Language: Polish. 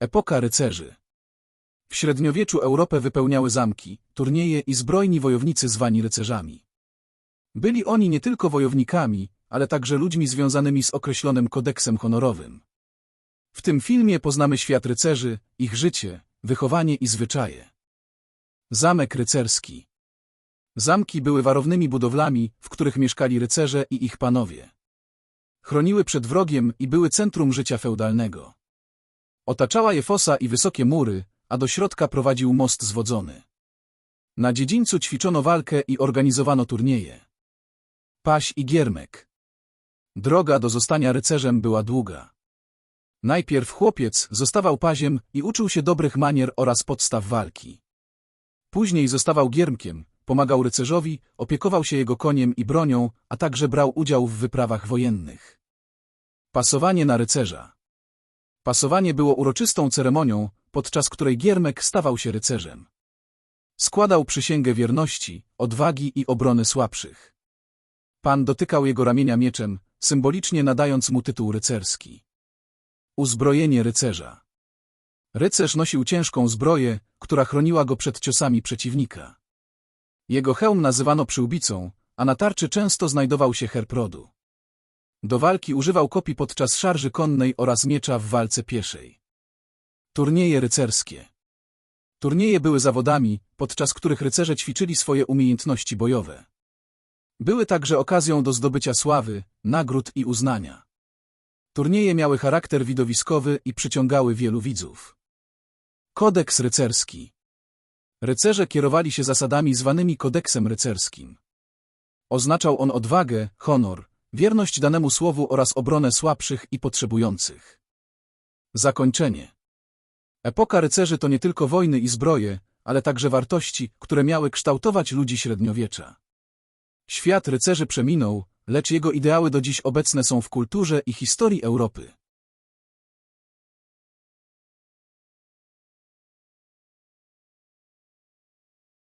Epoka rycerzy. W średniowieczu Europę wypełniały zamki, turnieje i zbrojni wojownicy zwani rycerzami. Byli oni nie tylko wojownikami, ale także ludźmi związanymi z określonym kodeksem honorowym. W tym filmie poznamy świat rycerzy, ich życie, wychowanie i zwyczaje. Zamek rycerski. Zamki były warownymi budowlami, w których mieszkali rycerze i ich panowie. Chroniły przed wrogiem i były centrum życia feudalnego. Otaczała je fosa i wysokie mury, a do środka prowadził most zwodzony. Na dziedzińcu ćwiczono walkę i organizowano turnieje. Paś i giermek. Droga do zostania rycerzem była długa. Najpierw chłopiec zostawał paziem i uczył się dobrych manier oraz podstaw walki. Później zostawał giermkiem, pomagał rycerzowi, opiekował się jego koniem i bronią, a także brał udział w wyprawach wojennych. Pasowanie na rycerza. Pasowanie było uroczystą ceremonią, podczas której giermek stawał się rycerzem. Składał przysięgę wierności, odwagi i obrony słabszych. Pan dotykał jego ramienia mieczem, symbolicznie nadając mu tytuł rycerski. Uzbrojenie rycerza. Rycerz nosił ciężką zbroję, która chroniła go przed ciosami przeciwnika. Jego hełm nazywano przyłbicą, a na tarczy często znajdował się herb rodu. Do walki używał kopii podczas szarży konnej oraz miecza w walce pieszej. Turnieje rycerskie. Turnieje były zawodami, podczas których rycerze ćwiczyli swoje umiejętności bojowe. Były także okazją do zdobycia sławy, nagród i uznania. Turnieje miały charakter widowiskowy i przyciągały wielu widzów. Kodeks rycerski. Rycerze kierowali się zasadami zwanymi kodeksem rycerskim. Oznaczał on odwagę, honor, wierność danemu słowu oraz obronę słabszych i potrzebujących. Zakończenie. Epoka rycerzy to nie tylko wojny i zbroje, ale także wartości, które miały kształtować ludzi średniowiecza. Świat rycerzy przeminął, lecz jego ideały do dziś obecne są w kulturze i historii Europy.